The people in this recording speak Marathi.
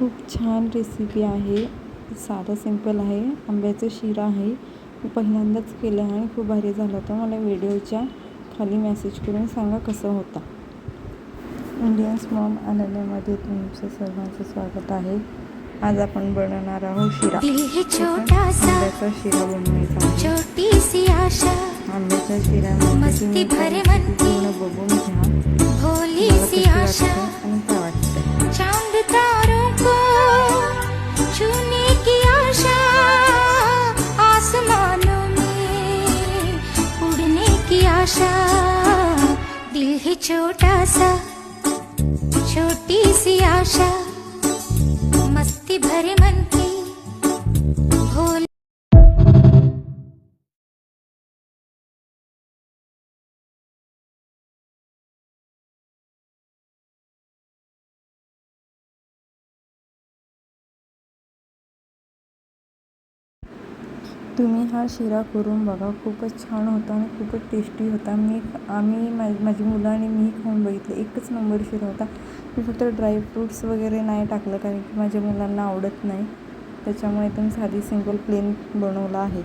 खूप छान रेसिपी आहे. साधं सिंपल आहे. आंब्याचा शिरा आहे. मी पहिल्यांदाच केलं आहे आणि खूप भारी झालं होतं. मला व्हिडिओच्या खाली मेसेज करून सांगा कसं होता. इंडियन्स मॉम अनन्यामध्ये तुमचं सर्वांचं स्वागत आहे. आज आपण बनवणार आहोत शिरा. आंब्याचा शिरा बनवायचा आंब्याच्या शिऱ्यामध्ये आशा दिल है छोटा सा छोटी सी आशा मस्ती भरे मन की तुम्ही हा शिरा करून बघा. खूपच छान होता आणि खूपच टेस्टी होता. मी आम्ही मा माझी मुलं आणि मी खाऊन बघितलं. एकच नंबर शिरा होता. मी फक्त ड्रायफ्रूट्स वगैरे नाही टाकलं कारण की माझ्या मुलांना आवडत नाही. त्याच्यामुळे एकदम साधी सिंपल प्लेन बनवला आहे.